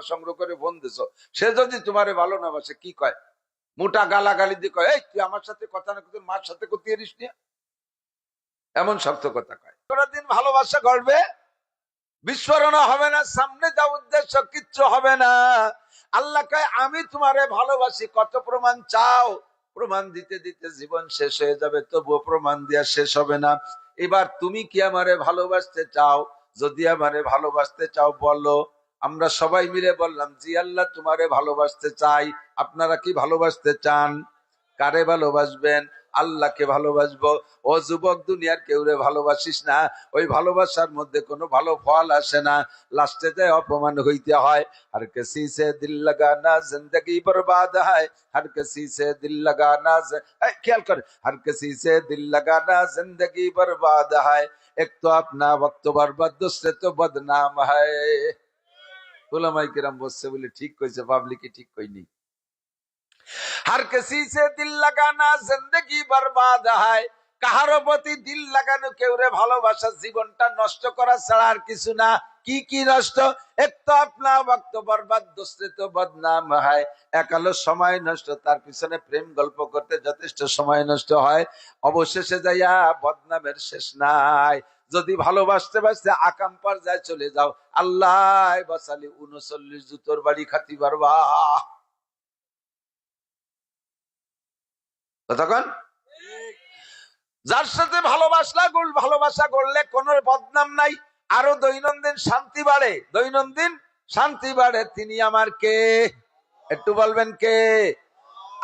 সংগ্রহ করে ফোন দিছ সে যদি তোমারে ভালো না বাসে, কি কয়? মোটা গালাগালি দিয়ে কয়, এই, তুই আমার সাথে কথা না তোর মার সাথে করতে এরিস নিয়ে এমন শক্ত কথা কয়। তোরা দিন ভালোবাসা করবে বিস্ফোরণ হবে না, সামনে যা উদ্দেশ্য, কিচ্ছু হবে না। আল্লাহ কয়, আমি তোমারে ভালোবাসি, কত প্রমাণ চাও? প্রমাণ দিতে দিতে জীবন শেষ হয়ে যাবে, তবুও প্রমাণ দেওয়া শেষ হবে না। এবার তুমি কি আমারে ভালোবাসতে চাও? যদি আমারে ভালোবাসতে চাও, বলো। আমরা সবাই মিলে বললাম, জি আল্লাহ, তোমারে ভালোবাসতে চাই। আপনারা কি ভালোবাসতে চান? কারে ভালোবাসবেন? আল্লাহকে ভালোবাসবো? ও যুবক দুনিয়ার কেউরে ভালোবাসিস না? ওই ভালোবাসার মধ্যে কোনো ভালো ফল আসে না। লাস্টে যে অপমান হইতে হয় আর কে সে দিল লাগানা, জিন্দগি বরবাদ হয়। আর কে সে দিল লাগানা খেয়াল করে। আর কে সে দিল লাগানা, জিন্দগি বরবাদ হয়। এক তো আপনা বক্ত বরবাদ, দুসরে তো বদনাম হয়। বসছে বলে ঠিক কইছে পাবলিকে ঠিক কইনি। হার কেসি সে দিল লাগানা, জিন্দগি বরবাদ হয়। কাহারো প্রতি দিল লাগানো জীবনটা নষ্ট করা ছাড়া আর কিছু না। কি কি নষ্ট? এক তো আপনার ভক্ত বরবাদ দোষে তো বদনাম হয়। একালো সময় নষ্ট, তার পিছনে প্রেম গল্প করতে যথেষ্ট সময় নষ্ট হয়। অবশেষে যাইয়া বদনামের শেষ নাই। যদি ভালোবাসতে বাসতে আকাম পর্যায়ে চলে যাও, আল্লাহ বাসালি উনচল্লিশ জুতোর বাড়ি খাতি পারবা কতক্ষণ যার সাথে ভালোবাসা গোল, ভালোবাসা করলে কোন বদনাম নাই, আরও দৈনন্দিন শান্তি বাড়ে। দৈনন্দিন শান্তি বাড়ে, তিনি আমার কে? একটু বলবেন কে?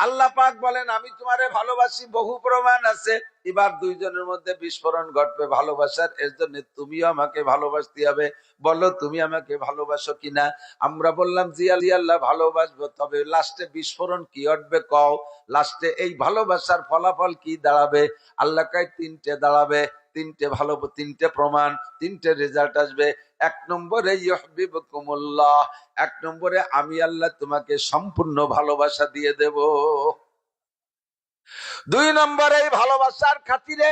আল্লাহ পাক বলেন, আমি তোমারে ভালোবাসি, বহু প্রমাণ আছে। এবার দুইজনের মধ্যে বিস্ফোরণ ঘটবে ভালোবাসার, এর জন্য তুমিও আমাকে ভালোবাসতে হবে। বলো, তুমি আমাকে ভালোবাসো কিনা? আমরা বললাম, জি আলি আল্লাহ, ভালোবাসবো। তবে লাস্টে বিস্ফোরণ কি ঘটবে কও? লাস্টে এই ভালোবাসার ফলাফল কি দাঁড়াবে? আল্লাহ তিনটে দাঁড়াবে। তিনটে ভালো, তিনটে প্রমাণ, তিনটে রেজাল্ট আসবে। এক নম্বরে ইহবিবকুমুল্লাহ এক নম্বরে, আমি আল্লাহ তোমাকে সম্পূর্ণ ভালোবাসা দিয়ে দেব। দুই নম্বর এই ভালোবাসার খাতিরে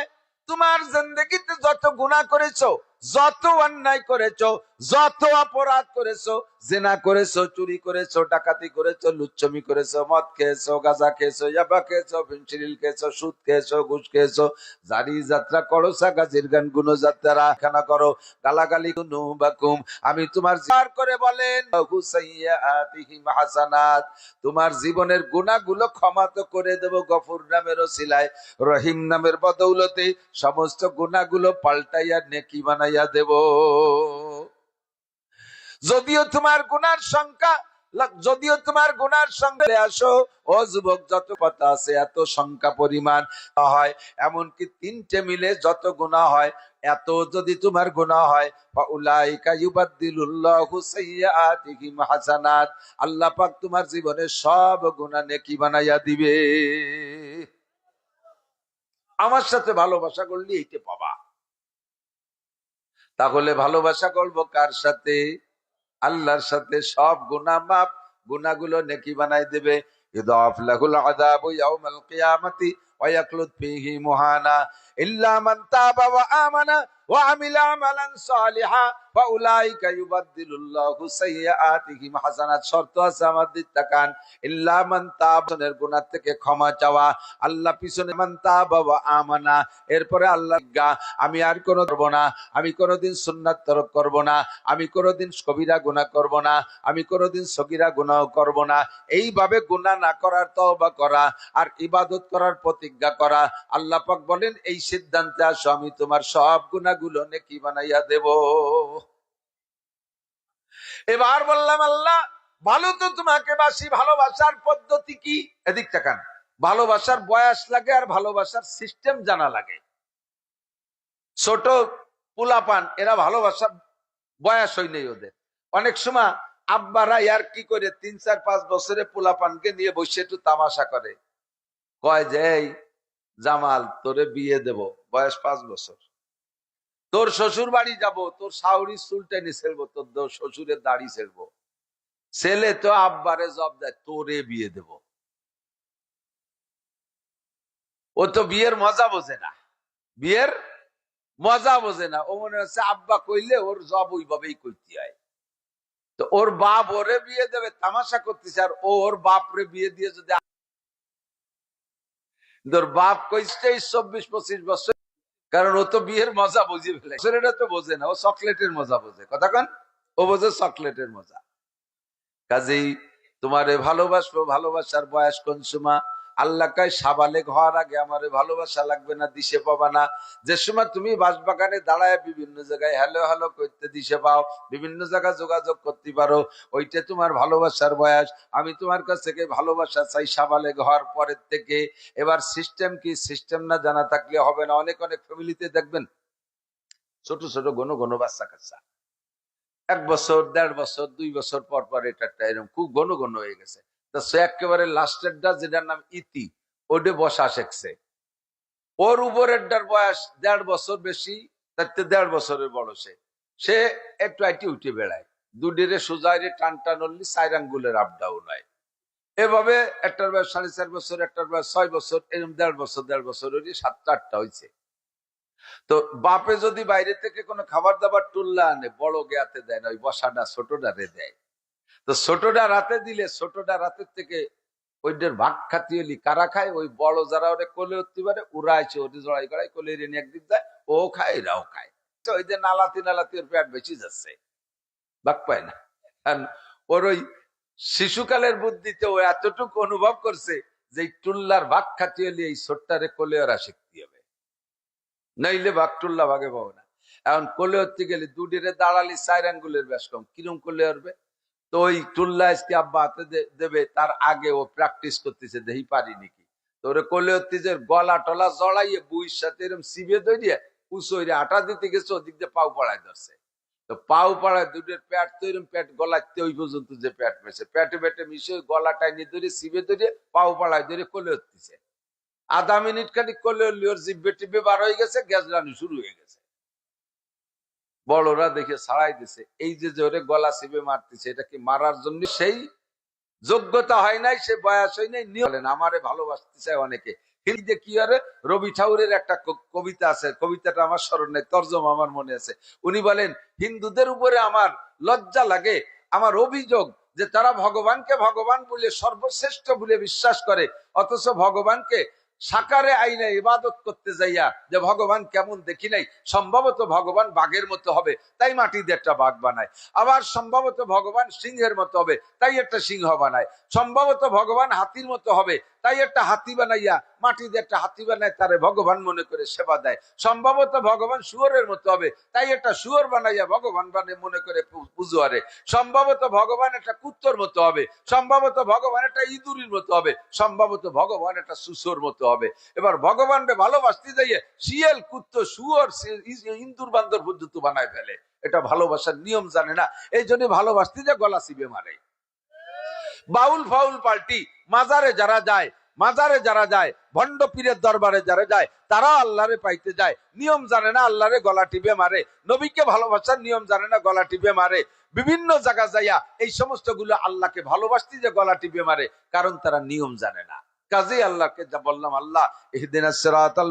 তোমার জিন্দগিতে যত গুণা করেছ যত অন্যায় করেছ যত অপরাধ করেছ, জেনা করেছ, চুরি করেছ, ডাকাতি করেছ, লুচ্ছমি করেছ, মদ খেয়েছো, গাঁজা খেয়েছো, ইয়াবা খেয়েছো ফেন্সিডিল খেয়েছো, সুদ খেয়েছো, ঘুষ খেয়েছো, জারি যাত্রা করো সাগাজির গান গুণ যাত্রা খানা করো, গালাগালি গুনু বাকুম আমি তোমার জিয়ার করে বলেন হাসানাত তোমার জীবনের গুণাগুলো ক্ষমা তো করে দেব গফুর নামের ওসিলায়, রহিম নামের বদৌলতে সমস্ত গুণাগুলো পাল্টাইয়া নেকি বানাইয়া দেব। যদিও তোমার গুনার সংখ্যা যদিও তোমার গুনার সঙ্গে আসো, ও যুবক, যত কথা আছে, এত সংখ্যা পরিমাণ হয়। এমনকি তিনটে মিলে যত গুণা হয়, এত যদি তোমার গুনাহ হয় আল্লাহ পাক তোমার জীবনে সব গুনাহ নেকি বানাইয়া দিবে। আমার সাথে ভালোবাসা করলে এইটা পাবা। তাহলে ভালোবাসা করব কার সাথে? আল্লাহর সাথে সব গুনাহ মাপ গুনাহগুলো নেকি বানাই দেবে। ইদাফ লাহুল আযাবু ইয়াউমাল কিয়ামাতি ওয়া ইয়াকলুদ ফীহি মুহানা ইল্লা মান তাবা ওয়া আমানা ওয়া আমিলা আমালান সালিহা। আমি আর কোনো করব না। আমি কোনোদিন সুন্নাত তরক করব না। আমি কোনোদিন কবিরা গুনাহ করব না। আমি কোনোদিন সগিরা গুনাহ করব না। এইভাবে গুনাহ না করার তওবা করা আর ইবাদত করার প্রতিজ্ঞা করা। আল্লাহ পাক বলেন, এই সিদ্ধান্তে আসো, আমি তোমার সব গুনাহগুলো নেকি বানাইয়া দেব। এবার বললাম, আল্লাহ, ভালো তো তোমাকে বাসি, ভালোবাসার পদ্ধতি কি? এদিক তাকান। ভালোবাসার বয়স লাগে আর ভালোবাসার সিস্টেম জানা লাগে। ছোট পোলাপান, এরা ভালোবাসার বয়স নেই ওদের। অনেক সময় আব্বারা ইয়ার কি করে, তিন, চার, পাঁচ বছরে পোলাপানকে নিয়ে বসে একটু তামাশা করে। কয় যে জামাল, তোরে বিয়ে দেব, বয়স পাঁচ বছর। তোর শ্বশুর বাড়ি যাব, তোর শাহরি চুল টেনে ছেড়বো তোর শ্বশুরের দাড়ি ছেড়বো। ছেলে তো আব্বারে জব দেয়, তোরে বিয়ে দেব। ও তো বিয়ের মজা বোঝে না। বিয়ের মজা বোঝে না। ও মনে হচ্ছে আব্বা কইলে ওর জব ওইভাবেই করতে হয়। তো ওর বাপ ওরে বিয়ে দেবে, তামাশা করতেছে, আর ও ওর বাপরে বিয়ে দিয়ে যদি তোর বাপ কইছে চব্বিশ পঁচিশ বছর কারণ ও তো বিয়ের মজা বুঝে ফেলে। ছেলেটা তো বোঝে না, ও চকলেটের মজা বোঝে। কথা কন? ও বোঝে চকলেটের মজা। কাজেই তোমারে ভালোবাসবো, ভালোবাসার বয়স কনসুমা। আল্লাহ কায় সাবালেক হওয়ার আগে আমারে ভালোবাসা লাগবে না, দিশে পাবা না। যে সময় তুমি বাসবাগানে দাঁড়ায় বিভিন্ন জায়গায় হ্যালো হ্যালো করতে দিশে পাও, বিভিন্ন জায়গায় যোগাযোগ করতে পারো, ওইটা তোমার ভালোবাসার বয়স। আমি তোমার কাছ থেকে ভালোবাসা চাই সাবালেক হওয়ার পরের থেকে। এবার সিস্টেম কি? সিস্টেম না জানা থাকলে হবে না। অনেক অনেক ফ্যামিলিতে দেখবেন, ছোট ছোট ঘন ঘন বাচ্চা কাচ্চা। এক বছর, দেড় বছর, দুই বছর পর পর এটা এরকম খুব ঘন ঘন হয়ে গেছে। একেবারে লাস্টেরটা যেটার নাম ইতি ওডে বসা শিখছে। ওর উপরেরটার বয়স দেড় বছর বেশি, তার দেড় বছরের বড় সে। সে একটু আইটি উঠে বেড়ায়। দুডিরে সোজাইরে টান টান আপ ডাউন হয়। এভাবে একটার বয়স সাড়ে চার বছর, একটার বয়স ছয় বছর এরকম দেড় বছর দেড় বছর হলি সাতটা আটটা হয়েছে তো বাপে যদি বাইরে থেকে কোনো খাবার দাবার টুল্লা আনে, বড় গেয়াতে দেয় না, ওই বসাটা ছোটটা রে দেয়। তো ছোটটা রাতে দিলে ছোটটা রাতের থেকে ওইটার ভাগ খাতি হলি কারা খায়? ওই বড় যারা ওরে কোলে উঠতে পারে ওরা ওটি জড়াই করাই কোলে রেনে একদিক যায় ও খায়, এরাও খায়। তো ওই যে নালাতি নালাতি ওর পেট বেশি যাচ্ছে। ভাগ পায় না। কারণ ওর ওই শিশুকালের বুদ্ধিতে ও এতটুকু অনুভব করছে যে টুল্লার ভাগ খাতি হলি এই ছোট্টারে কোলে ওরা শিখতে হবে। নইলে ভাগ টুল্লা ভাগে পাবো না। এখন কোলে হতে গেলে দুডিরে দাঁড়ালি চার আঙ্গুলের বেশ কম। কিরম কোলে উঠবে? তো ওই টুল্লা আজকে আব্বা হাতে দেবে, তার আগে ও প্র্যাকটিস করতেছে, দেহি পারি নাকি? তো ওরে কোলে যে গলা টলা জড়াইয়ে বুইর সাথে এরকম সিবে দইরিয়ে উঁচুইরে আটা দিতে গেছে, ওদিক দিয়ে পাও পড়ায় ধরছে। তো পাও পড়ায় দুটোর প্যাট তো এরকম প্যাট গলাতে ওই পর্যন্ত যে প্যাট পেয়েছে প্যাটে প্যাটে মিশে ওই গলা টাইনি ধরে সিবে ধরে পাও পাড়ায় ধরে কোলে হতেছে আধা মিনিট খানি কোলে হলি, ওর জিব্বে টিব্বে বার হয়ে গেছে, গ্যাস রানি শুরু হয়ে গেছে। বড়রা দেখে ছাড়াই দিছে, এই যে জোরে গলা সিবে মারতেছে, এটা কি মারার জন্য? সেই যোগ্যতা হয় নাই, সে বয়স হয় নাই বলেন আমারে ভালোবাসতে চায় অনেকে। হিন্দিতে কি আরে, রবি ঠাকুরের একটা কবিতা আছে, কবিতাটা আমার স্মরণ তর্জমা আমার মনে আছে। উনি বলেন, হিন্দুদের উপরে আমার লজ্জা লাগে, আমার অভিযোগ যে তারা ভগবানকে ভগবান বলে সর্বশ্রেষ্ঠ বলে বিশ্বাস করে, অথচ ভগবানকে সাকারে আইনে ইবাদত করতে যাইয়া যে ভগবান কেমন দেখি নাই, সম্ভবত ভগবান বাঘের মতো হবে, তাই মাটি দিয়ে একটা বাঘ বানায়। আবার সম্ভবত ভগবান সিংহের মতো হবে, তাই একটা সিংহ বানায়। সম্ভবত ভগবান হাতির মতো হবে তাই একটা হাতি বানাইয়া মাটি দিয়ে একটা হাতি বানায়, তারে ভগবান মনে করে সেবা দেয়। সম্ভবত ভগবান শুয়োরের মতো হবে, তাই একটা শুয়োর বানাইয়া ভগবান বানে মনে করে পুজো আরে। সম্ভবত ভগবান একটা কুত্তর মতো হবে, সম্ভবত ভগবান একটা ইঁদুরির মতো হবে, সম্ভবত ভগবান একটা সুসোর মতো হবে। এবার ভগবানকে ভালোবাসতে যাইয়ে শিয়াল কুত্ত শুয়োর ইন্দুর বান্দর পর্যন্ত বানায় ফেলে। এটা ভালোবাসার নিয়ম জানে না এই জন্য ভালোবাসতে যে গলা সিবে মারে। বাউল ফাউল পাল্টি মাজারে যারা যায়, মাজারে যারা যায়, ভণ্ড পীরের দরবারে যারা যায়, তারা আল্লাহরে পাইতে যায়। নিয়ম জানে না আল্লাহরে গলা টিপে মারে। নবীকে ভালোবাসার নিয়ম জানে না গলা টিপে মারে। বিভিন্ন জায়গা যাইয়া এই সমস্তগুলো আল্লাহকে ভালোবাসতে যে গলা টিপে মারে, কারণ তারা নিয়ম জানে না। কাজে আল্লাহকে যা বললাম, আল্লাহ, ইহদিনা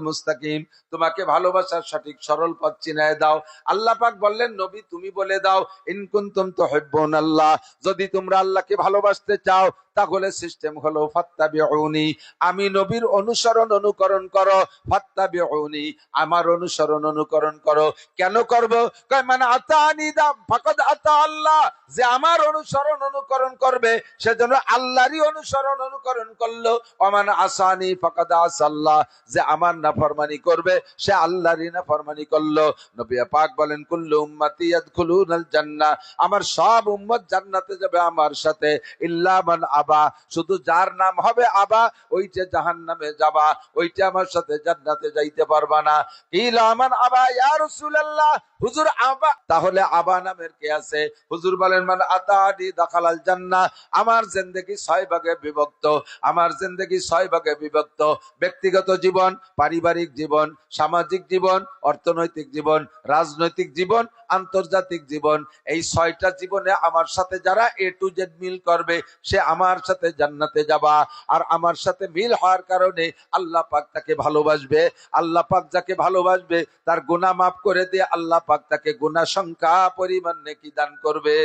মুস্তাকিম, তোমাকে ভালোবাসার সঠিক সরল পথ চিনায় দাও। আল্লাহ পাক বললেন, নবী তুমি বলে দাও, ইন কুনতুম তুহিব্বুন আল্লাহ। যদি তোমরা আল্লাহকে ভালোবাসতে চাও, তাহলে সিস্টেম হলো, ফাত্তাবিউনি। আমি নবীর অনুসরণ অনুকরণ করো, ফাত্তাবিউনি। আমার অনুসরণ অনুকরণ করো। কেন করব? কয় মানে আতানি দা, ফাকাদ আতা আল্লাহ। যে আমার অনুসরণ অনুকরণ করবে, সেজন্য আল্লাহরই অনুসরণ অনুকরণ করল। অমান আসানি ফাকাদ আসাল্লাহ যে আমার নাফরমানি করবে, সে আল্লাহরই নাফরমানি করল। নবী পাক বলেন, কুল্লু উম্মতি ইয়াদখুলুনাল জান্নাহ আমার সব উম্মত জান্নাতে যাবে আমার সাথে। ইল্লা মান আবা, শুধু যার নাম হবে আবা, ওইটা জাহান্নামে যাবা, ওইটা আমার সাথে জান্নাতে যাইতে পারবা না। কিলা মান আবা, ইয়া রাসূলুল্লাহ, হুজুর আবা, তাহলে আবা নামের কে আছে? হুজুর বলেন, মান আতাদি দাখালাল জান্নাহ আমার জিন্দেগি ছয় ভাগে বিভক্ত। আমার জিন্দেগি ছয় ভাগে বিভক্ত, ব্যক্তিগত জীবন, পারিবারিক জীবন, সামাজিক জীবন, অর্থনৈতিক জীবন, রাজনৈতিক জীবন, আন্তর্জাতিক জীবন, এই ছয়টা জীবনে আমার সাথে যারা এ টু জেড মিল করবে, সে আমার সাথে জান্নাতে যাবা। আর আমার সাথে মিল হওয়ার কারণে আল্লাহ পাক তাকে ভালোবাসবে। আল্লাহ পাক যাকে ভালোবাসবে, তার গুণা মাফ করে দিয়ে আল্লাহ পাক তাকে গুনাহ সংখ্যা পরিমাণ নেকি দান করবে।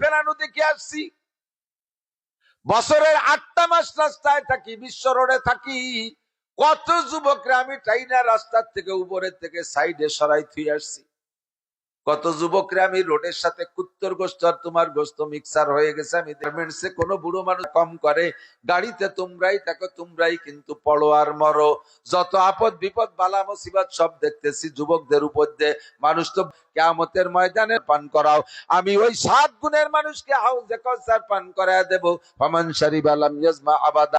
ফেরানো দেখে আসছি। বছরের আটটা মাস রাস্তায় থাকি, বিশ্ব রোডে থাকি। কত যুবকরা আমি টাইনা রাস্তার থেকে উপরের থেকে সাইডে সরাই থুই আসছি। কত যুবকরা আমি রোডের সাথে কুত্তর গোস্ত আর তোমার গোস্ত মিক্সার হয়ে গেছে, আমি গার্মেন্টসে কোনো বুড়ো মানুষ কম করে। গাড়িতে তোমরাই থাকো, তোমরাই কিন্তু পড়ো আর মরো। যত আপদ বিপদ, বালা মুসিবত সব দেখতেছি যুবকদের উপর দিয়ে। মানুষ তো কেয়ামতের ময়দানে পান করাও। আমি ওই সাত গুণের মানুষকে হাউজে কৌসার পান করায় দেবো। ফমান শরীফ আলম ইয়াজমা আবাদা।